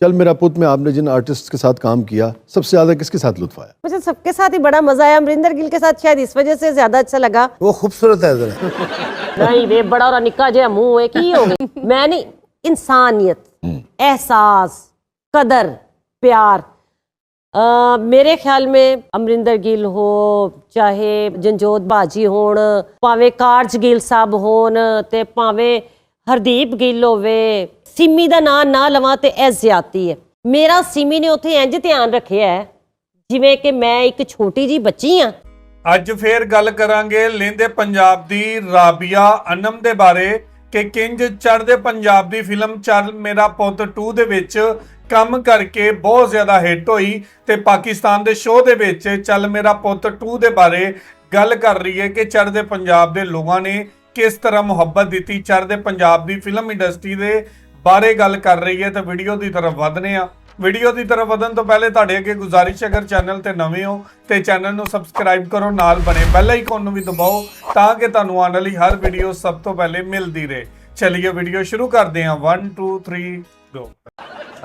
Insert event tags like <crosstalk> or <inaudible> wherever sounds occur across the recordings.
چل میرا پوت میں آپ نے جن آرٹسٹ کے ساتھ کام کیا سب سے زیادہ کس کے ساتھ لطف آیا مجھے سب کے ساتھ ہی بڑا مزہ آیا امریندر گل کے ساتھ شاید اس وجہ سے زیادہ اچھا لگا وہ خوبصورت ہے ذرا نہیں بے بڑا اور نکا جہاں مو ہے کی ہوگی <laughs> میں نے انسانیت احساس قدر پیار میرے خیال میں امریندر گل ہو چاہے جنجود باجی ہون پاوے کارج گل صاحب ہون تے پاوے ہردیب گل ہوئے ਸਿਮੀ ਦਾ ਨਾਂ ਨਾ ਲਵਾਂ ਤੇ ਇਹ ਜ਼ਿਆਤੀ ਹੈ ਮੇਰਾ ਸਿਮੀ ਨੇ ਉੱਥੇ ਇੰਜ ਧਿਆਨ ਰੱਖਿਆ ਹੈ ਜਿਵੇਂ ਕਿ ਮੈਂ ਇੱਕ ਛੋਟੀ ਜੀ ਬੱਚੀ ਆ ਅੱਜ ਫੇਰ ਗੱਲ ਕਰਾਂਗੇ ਲੈਂਦੇ ਪੰਜਾਬ ਦੀ ਰਾਬੀਆ ਅਨਮ ਦੇ ਬਾਰੇ ਕਿ ਕਿੰਜ ਚੜਦੇ ਪੰਜਾਬ ਦੀ ਫਿਲਮ ਚੱਲ ਮੇਰਾ ਪੁੱਤ 2 ਦੇ ਵਿੱਚ ਕੰਮ ਕਰਕੇ ਬਹੁਤ ਜ਼ਿਆਦਾ ਹਿੱਟ ਹੋਈ ਤੇ ਪਾਕਿਸਤਾਨ ਦੇ ਸ਼ੋਅ ਦੇ ਵਿੱਚ ਚੱਲ ਮੇਰਾ ਪੁੱਤ 2 ਦੇ ਬਾਰੇ ਗੱਲ ਕਰ ਰਹੀ ਹੈ ਕਿ ਚੜਦੇ ਪੰਜਾਬ ਦੇ ਲੋਕਾਂ ਨੇ ਕਿਸ ਤਰ੍ਹਾਂ ਮੁਹੱਬਤ ਦਿੱਤੀ ਚੜਦੇ ਪੰਜਾਬ ਦੀ ਫਿਲਮ ਇੰਡਸਟਰੀ ਦੇ ਬਾਰੇ ਗੱਲ ਕਰ ਰਹੀ ਹੈ ਤਾਂ ਵੀਡੀਓ ਦੀ ਤਰਫ ਵਧਨੇ ਆ ਵੀਡੀਓ ਦੀ ਤਰਫ ਵਧਣ ਤੋਂ ਪਹਿਲੇ ਤੁਹਾਡੇ ਅੱਗੇ ਗੁਜ਼ਾਰਿਸ਼ ਹੈ ਅਗਰ ਚੈਨਲ ਤੇ ਨਵੇਂ ਹੋ ਤੇ ਚੈਨਲ ਨੂੰ ਸਬਸਕ੍ਰਾਈਬ ਕਰੋ ਨਾਲ ਬਣੇ ਬੈਲ ਆਈਕਨ ਨੂੰ ਵੀ ਦਬਾਓ ਤਾਂ ਕਿ ਤੁਹਾਨੂੰ ਆਉਣ ਵਾਲੀ ਹਰ ਵੀਡੀਓ ਸਭ ਤੋਂ ਪਹਿਲੇ ਮਿਲਦੀ ਰਹੇ ਚਲਿਏ ਵੀਡੀਓ ਸ਼ੁਰੂ ਕਰਦੇ ਹਾਂ 1 2 3 ਗੋ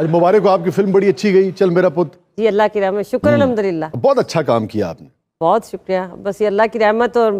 ਅੱਜ ਮੁਬਾਰਕ ਹੋ ਆਪਕੀ ਫਿਲਮ ਬੜੀ ਅੱਛੀ ਗਈ ਚਲ ਮੇਰਾ ਪੁੱਤ ਜੀ ਅੱਲਾਹ ਕੀ ਰਹਿਮਤ ਸ਼ੁਕਰ ਅਲਹਮਦੁਲਿਲਾ ਬਹੁਤ ਅੱਛਾ ਕੰਮ ਕੀਤਾ ਆਪਨੇ ਬਹੁਤ ਸ਼ੁਕਰੀਆ ਬਸ ਇਹ ਅੱਲਾਹ ਕੀ ਰਹਿਮਤ ਔਰ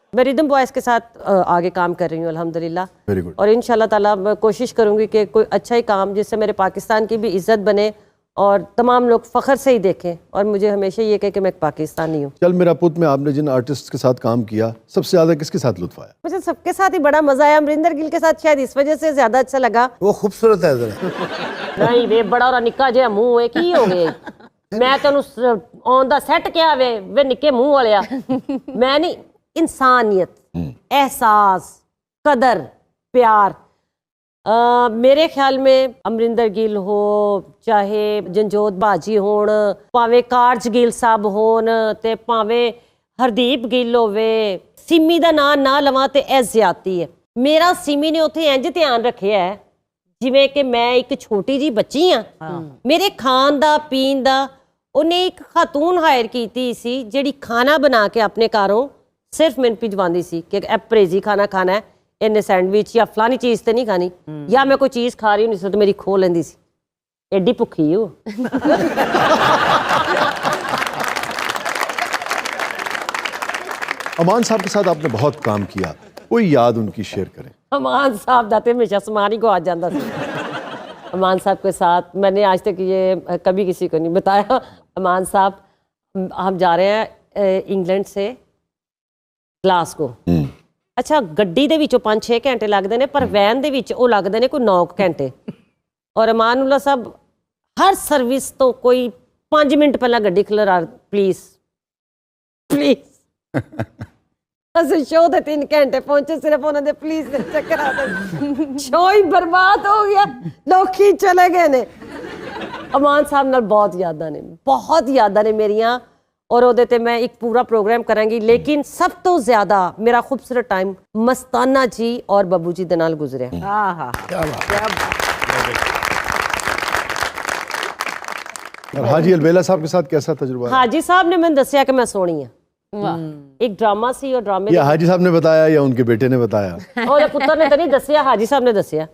میں ریدم بوائز کے ساتھ آگے کام کر رہی ہوں الحمدللہ اور انشاءاللہ تعالیٰ میں کوشش کروں گی کہ کوئی اچھا ہی کام جس سے میرے پاکستان کی بھی عزت بنے اور تمام لوگ فخر سے ہی دیکھیں اور مجھے ہمیشہ یہ کہے کہ میں ایک پاکستانی ہوں چل میرا پوت میں آپ نے جن آرٹسٹ کے ساتھ کام کیا سب سے زیادہ کس کے ساتھ لطف آیا مجھے سب کے ساتھ ہی بڑا مزہ آیا امریندر گل کے ساتھ شاید اس وجہ سے زیادہ اچھا لگا وہ خوبصورت ہے ذرا نہیں بے بڑا اور نکا جہاں مو ہوئے کی ہو گئے میں تو انہوں آن دا سیٹ کیا ہوئے وہ نکے مو ہو لیا میں نہیں ਇਨਸਾਨੀਅਤ ਅਹਿਸਾਸ ਕਦਰ ਪਿਆਰ ਮੇਰੇ ਖਿਆਲ ਮੇ ਅਮਰਿੰਦਰ ਗਿੱਲ ਹੋ ਚਾਹੇ ਜੰਜੋਤ ਬਾਜੀ ਹੋਣ ਭਾਵੇਂ ਕਾਰਜ ਗਿੱਲ ਸਾਹਿਬ ਹੋਣ ਤੇ ਭਾਵੇਂ ਹਰਦੀਪ ਗਿੱਲ ਹੋਵੇ ਸਿਮੀ ਦਾ ਨਾਂ ਨਾ ਲਵਾਂ ਤੇ ਐ ਜ਼ਿਆਤੀ ਹੈ ਮੇਰਾ ਸਿਮੀ ਨੇ ਉੱਥੇ ਇੰਜ ਧਿਆਨ ਰੱਖਿਆ ਹੈ ਜਿਵੇਂ ਕਿ ਮੈਂ ਇੱਕ ਛੋਟੀ ਜੀ ਬੱਚੀ ਆ ਮੇਰੇ ਖਾਣ ਦਾ ਪੀਣ ਦਾ ਉਹਨੇ ਇੱਕ ਖਾਤੂਨ ਹਾਇਰ ਕੀਤੀ ਸੀ ਜਿਹੜੀ ਖਾਣਾ ਬਣਾ ਕੇ ਆਪਣੇ ਘਰੋਂ صرف میں مینجونی سی کہ اپریزی کھانا کھانا ہے انہیں سینڈویچ یا فلانی چیز تو نہیں کھانی یا میں کوئی چیز کھا رہی ہوں اس وقت میری کھو لیں دی سی ایڈی پکھی ہو <laughs> امان صاحب کے ساتھ آپ نے بہت کام کیا کوئی یاد ان کی شیئر کریں امان صاحب داتے کو آج جاندہ سی امان صاحب کے ساتھ میں نے آج تک یہ کبھی کسی کو نہیں بتایا امان صاحب ہم جا رہے ہیں انگلینڈ سے ਗਲਾਸਗੋ ਅੱਛਾ ਗੱਡੀ ਦੇ ਵਿੱਚੋਂ 5-6 ਘੰਟੇ ਲੱਗਦੇ ਨੇ ਪਰ ਵੈਨ ਦੇ ਵਿੱਚ ਉਹ ਲੱਗਦੇ ਨੇ ਕੋਈ 9 ਘੰਟੇ ਔਰ ਅਮਾਨੁੱਲਾ ਸਾਹਿਬ ਹਰ ਸਰਵਿਸ ਤੋਂ ਕੋਈ 5 ਮਿੰਟ ਪਹਿਲਾਂ ਗੱਡੀ ਖਲਰ ਪਲੀਜ਼ ਪਲੀਜ਼ ਅਸੀਂ ਸ਼ੋ ਦੇ 3 ਘੰਟੇ ਪਹੁੰਚੇ ਸਿਰਫ ਉਹਨਾਂ ਦੇ ਪਲੀਜ਼ ਦੇ ਚੱਕਰਾਂ ਦੇ ਸ਼ੋ ਹੀ ਬਰਬਾਦ ਹੋ ਗਿਆ ਲੋਕੀ ਚਲੇ ਗਏ ਨੇ ਅਮਾਨ ਸਾਹਿਬ ਨਾਲ ਬਹੁਤ ਯਾਦਾਂ ਨੇ ਬਹੁਤ ਯਾਦਾਂ ਨੇ ਮੇਰੀਆਂ اور او دیتے میں ایک پورا پروگرام کریں گی لیکن سب تو زیادہ میرا خوبصورت ٹائم مستانہ جی اور ببو جی دنال گزرے ہیں ہاں، ہاں۔ حاجی البیلہ صاحب کے ساتھ کیسا تجربہ ہے حاجی صاحب نے میں دسیا کہ میں سونی ہوں ایک ڈراما سی اور ڈرامے یا حاجی صاحب نے بتایا یا ان کے بیٹے نے بتایا اور یا کتر نے تنی دسیا حاجی صاحب نے دسیا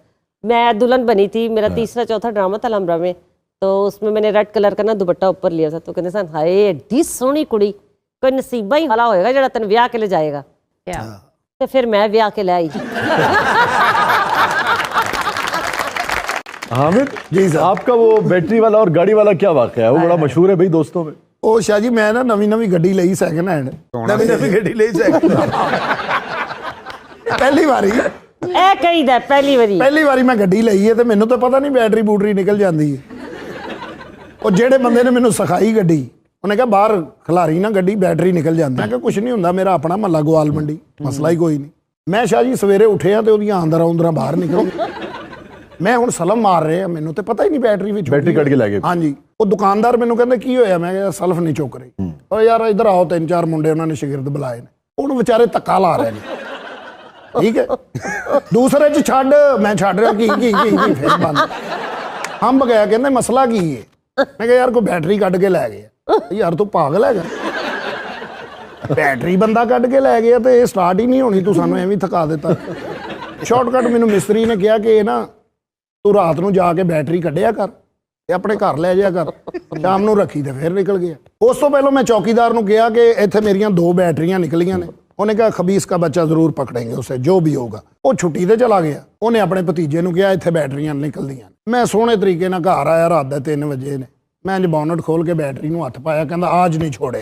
میں دولن بنی تھی میرا ہاں۔ تیسرا چوتھا ڈراما تھا لامرا میں ਤੋ ਉਸਮੇ ਮੈਨੇ रेड ਕਲਰ ਕਾ ਨਾ ਦੁਪੱਟਾ ਉੱਪਰ ਲਿਆ था तो कहने सन हाय एडी ਸੋਹਣੀ ਕੁੜੀ ਕੋਈ ਨਸੀਬਾ ਹੀ ਹਲਾ ਹੋਏਗਾ ਜਿਹੜਾ ਤੈਨੂੰ ਵਿਆਹ ਕੇ ਲੈ ਜਾਏਗਾ ਤੇ ਫਿਰ ਮੈਂ ਵਿਆਹ ਕੇ ਲੈ ਆਈ हामिद जी ਜੀ आपका ਉਹ ਬੈਟਰੀ ਵਾਲਾ ਔਰ गाड़ी ਵਾਲਾ ਕੀ ਵਾਕਿਆ ਹੈ ਉਹ ਬੜਾ ਮਸ਼ਹੂਰ ਹੈ ਭਈ ਦੋਸਤੋ में ਉਹ ਸ਼ਾਹ ਜੀ ਮੈਂ ਨਾ ਨਵੀਂ ਨਵੀਂ ਗੱਡੀ ਲਈ ਸੈਕਿੰਡ ਹੈਂਡ ਨਵੀਂ ਨਵੀਂ ਗੱਡੀ ਲਈ ਸੈਕਿੰਡ ਪਹਿਲੀ ਵਾਰੀ ਇਹ ਕਹੀਦਾ ਪਹਿਲੀ ਵਾਰੀ ਪਹਿਲੀ ਵਾਰੀ ਮੈਂ ਗੱਡੀ ਲਈ ਹੈ ਤੇ ਮੈਨੂੰ ਤਾਂ ਪਤਾ ਨਹੀਂ ਬੈਟਰੀ ਬੂਟਰੀ ਨਿਕਲ ਜਾਂਦੀ ਹੈ ਉਹ ਜਿਹੜੇ ਬੰਦੇ ਨੇ ਮੈਨੂੰ ਸਿਖਾਈ ਗੱਡੀ ਉਹਨੇ ਕਿਹਾ ਬਾਹਰ ਖਲਾਰੀ ਨਾ ਗੱਡੀ ਬੈਟਰੀ ਨਿਕਲ ਜਾਂਦੀ ਮੈਂ ਕਿਹਾ ਕੁਝ ਨਹੀਂ ਹੁੰਦਾ ਮੇਰਾ ਆਪਣਾ ਮੱਲਾ ਗਵਾਲ ਮੰਡੀ ਮਸਲਾ ਹੀ ਕੋਈ ਨਹੀਂ ਮੈਂ ਸ਼ਾਹ ਜੀ ਸਵੇਰੇ ਆ ਤੇ ਉਹਦੀਆਂ ਆਂਦਰਾਂ ਆਉਂਦਰਾਂ ਬਾਹਰ ਨਿਕਲ ਮੈਂ ਹੁਣ ਸਲਮ ਮਾਰ ਰਿਹਾ ਮੈਨੂੰ ਤੇ ਪਤਾ ਹੀ ਨਹੀਂ ਬੈਟਰੀ ਵਿੱਚ ਬੈਟਰੀ ਕੱਢ ਕੇ ਲੈ ਗਏ ਹਾਂਜੀ ਉਹ ਦੁਕਾਨਦਾਰ ਮੈਨੂੰ ਕਹਿੰਦਾ ਕੀ ਹੋਇਆ ਮੈਂ ਕਿਹਾ ਸਲਫ ਨਹੀਂ ਚੁੱਕ ਰਹੀ ਉਹ ਯਾਰ ਇੱਧਰ ਆਓ ਤਿੰਨ ਚਾਰ ਮੁੰਡੇ ਉਹਨਾਂ ਨੇ ਸ਼ਾਗਿਰਦ ਬੁਲਾਏ ਨੇ ਉਹਨੂੰ ਵਿਚਾਰੇ ਤੱਕਾ ਲਾ ਰਹੇ ਨੇ ਠੀਕ ਹੈ ਦੂਸਰੇ ਚ ਛੱਡ ਮੈਂ ਛੱਡ ਰਿਹਾ ਕੀ ਕੀ ਕੀ ਫਿਰ ਬੰਦ ਹੰਬ ਗਿਆ ਕਹਿੰਦੇ ਮਸਲਾ ਕੀ ਹੈ ਮੈਂ ਕਿਹਾ ਯਾਰ ਕੋ ਬੈਟਰੀ ਕੱਢ ਕੇ ਲੈ ਗਿਆ ਯਾਰ ਤੂੰ ਪਾਗਲ ਹੈਗਾ ਬੈਟਰੀ ਬੰਦਾ ਕੱਢ ਕੇ ਲੈ ਗਿਆ ਤੇ ਇਹ ਸਟਾਰਟ ਹੀ ਨਹੀਂ ਹੋਣੀ ਤੂੰ ਸਾਨੂੰ ਐਵੇਂ ਥਕਾ ਦਿੱਤਾ ਸ਼ਾਰਟਕਟ ਮੈਨੂੰ ਮਿਸਤਰੀ ਨੇ ਕਿਹਾ ਕਿ ਇਹ ਨਾ ਤੂੰ ਰਾਤ ਨੂੰ ਜਾ ਕੇ ਬੈਟਰੀ ਕੱਢਿਆ ਕਰ ਤੇ ਆਪਣੇ ਘਰ ਲੈ ਜਾਇਆ ਕਰ ਸ਼ਾਮ ਨੂੰ ਰੱਖੀ ਤੇ ਫਿਰ ਨਿਕਲ ਗਿਆ ਉਸ ਤੋਂ ਪਹਿਲਾਂ ਮੈਂ ਚੌਕੀਦਾਰ ਨੂੰ ਕਿਹਾ ਕਿ ਇੱਥੇ ਮੇਰੀਆਂ ਦੋ ਬੈਟਰੀਆਂ ਨਿਕਲੀਆਂ ਨੇ انہیں کہا خبیص کا بچہ ضرور پکڑیں گے اسے جو بھی ہوگا وہ چھٹی دے چلا گیا انہیں اپنے پتیجے کیا ایتھے بیٹریاں نکل دیا میں سونے طریقے نہ کہا رہا ہے رات دے تین وجہ نے میں جب بانٹ کھول کے بیٹری نو نتھ پایا کہ آج نہیں چھوڑے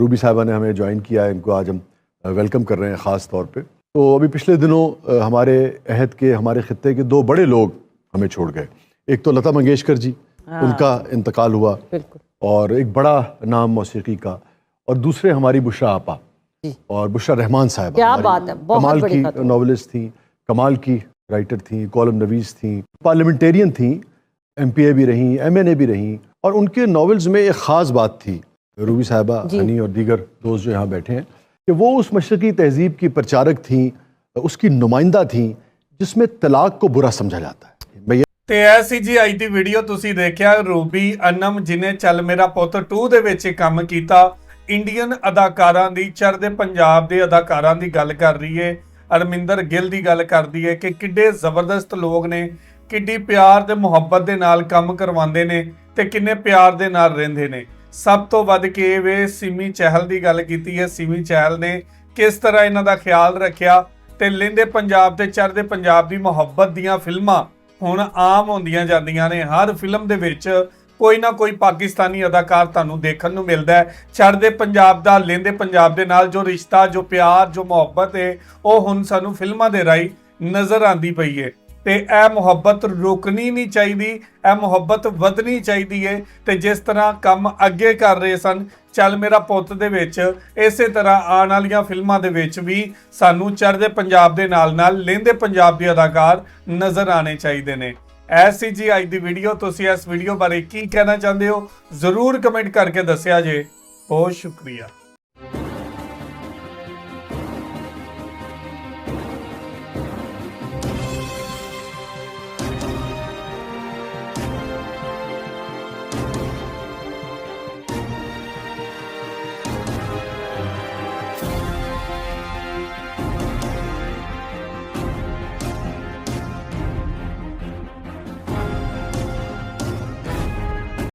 روبی صاحبہ نے ہمیں جوائن کیا ہے ان کو آج ہم ویلکم کر رہے ہیں خاص طور پہ تو ابھی پچھلے دنوں ہمارے عہد کے ہمارے خطے کے دو بڑے لوگ ہمیں چھوڑ گئے ایک تو لتا منگیشکر جی ہاں۔ ان کا انتقال ہوا اور ایک بڑا نام موسیقی کا اور دوسرے ہماری بشرا آپا جی۔ اور بشرا رحمان صاحب کمال کی ناولسٹ تھیں کمال کی رائٹر تھیں کالم نویز تھیں پارلیمنٹیرین تھیں ایم پی اے بھی رہیں ایم این اے بھی رہیں اور ان کے ناولز میں ایک خاص بات تھی रूबी साहबा हनी और दीगर दोस्त जो यहाँ बैठे हैं कि वो उस मशरक़ी तहजीब की प्रचारक थीं उसकी नुमाइंदा थीं जिसमें तलाक को बुरा ਸਮਝਿਆ ਜਾਂਦਾ ਹੈ ਮੈਂ ਤੇ ਐ ਸੀ ਜੀ ਅੱਜ ਦੀ ਵੀਡੀਓ ਤੁਸੀਂ ਦੇਖਿਆ ਰੂਬੀ ਅਨਮ ਜਿਨੇ ਚੱਲ ਮੇਰਾ ਪੁੱਤ 2 ਦੇ ਵਿੱਚ ਕੰਮ ਕੀਤਾ ਇੰਡੀਅਨ ਅਦਾਕਾਰਾਂ ਦੀ ਚੜ੍ਹਦੇ ਪੰਜਾਬ ਦੇ ਅਦਾਕਾਰਾਂ ਦੀ ਗੱਲ ਕਰ ਰਹੀ ਏ ਅਰਮਿੰਦਰ ਗਿੱਲ ਦੀ ਗੱਲ ਕਰਦੀ ਏ ਕਿ ਕਿੱਡੇ ਜ਼ਬਰਦਸਤ ਲੋਕ ਨੇ ਕਿੱਡੀ ਪਿਆਰ ਤੇ ਮੁਹੱਬਤ ਦੇ ਨਾਲ ਕੰਮ ਕਰਵਾਉਂਦੇ ਨੇ ਤੇ ਕਿੰਨੇ ਪਿਆਰ ਦੇ ਨਾਲ ਰਹਿੰਦੇ ਨੇ ਸਭ ਤੋਂ ਵੱਧ ਕੇ ਵੇ ਸਿਮੀ ਚਹਿਲ ਦੀ ਗੱਲ ਕੀਤੀ ਹੈ ਸਿਮੀ ਚਹਿਲ ਨੇ ਕਿਸ ਤਰ੍ਹਾਂ ਇਹਨਾਂ ਦਾ ਖਿਆਲ ਰੱਖਿਆ ਤੇ ਲਿੰਦੇ ਪੰਜਾਬ ਤੇ ਚੜਦੇ ਪੰਜਾਬ ਦੀ ਮੁਹੱਬਤ ਦੀਆਂ ਫਿਲਮਾਂ ਹੁਣ ਆਮ ਹੁੰਦੀਆਂ ਜਾਂਦੀਆਂ ਨੇ ਹਰ ਫਿਲਮ ਦੇ ਵਿੱਚ ਕੋਈ ਨਾ ਕੋਈ ਪਾਕਿਸਤਾਨੀ ਅਦਾਕਾਰ ਤੁਹਾਨੂੰ ਦੇਖਣ ਨੂੰ ਮਿਲਦਾ ਹੈ ਛੜਦੇ ਪੰਜਾਬ ਦਾ ਲੈਂਦੇ ਪੰਜਾਬ ਦੇ ਨਾਲ ਜੋ ਰਿਸ਼ਤਾ ਜੋ ਪਿਆਰ ਜੋ ਮੁਹੱਬਤ ਹੈ ਉਹ ਹੁਣ ਸਾਨੂੰ ਫਿਲਮਾਂ ਦੇ ਰਾਹੀਂ ਨਜ਼ਰ ਆਂਦੀ ਪਈ ਹੈ ਤੇ ਇਹ ਮੁਹੱਬਤ ਰੁਕਣੀ ਨਹੀਂ ਚਾਹੀਦੀ ਇਹ ਮੁਹੱਬਤ ਵਧਣੀ ਚਾਹੀਦੀ ਏ ਤੇ ਜਿਸ ਤਰ੍ਹਾਂ ਕੰਮ ਅੱਗੇ ਕਰ ਰਹੇ ਸਨ ਚੱਲ ਮੇਰਾ ਪੁੱਤ ਦੇ ਵਿੱਚ ਇਸੇ ਤਰ੍ਹਾਂ ਆਉਣ ਵਾਲੀਆਂ ਫਿਲਮਾਂ ਦੇ ਵਿੱਚ ਵੀ ਸਾਨੂੰ ਚੜ੍ਹਦੇ ਪੰਜਾਬ ਦੇ ਨਾਲ-ਨਾਲ ਲਹਿੰਦੇ ਪੰਜਾਬ ਦੇ ਅਦਾਕਾਰ ਨਜ਼ਰ ਆਣੇ ਚਾਹੀਦੇ ਨੇ ਐਸੀ ਜੀ ਅੱਜ ਦੀ ਵੀਡੀਓ ਤੁਸੀਂ ਇਸ ਵੀਡੀਓ ਬਾਰੇ ਕੀ ਕਹਿਣਾ ਚਾਹੁੰਦੇ ਹੋ ਜ਼ਰੂਰ ਕਮੈਂਟ ਕਰਕੇ ਦੱਸਿਆ ਜੇ ਬਹੁਤ ਸ਼ੁਕਰੀਆ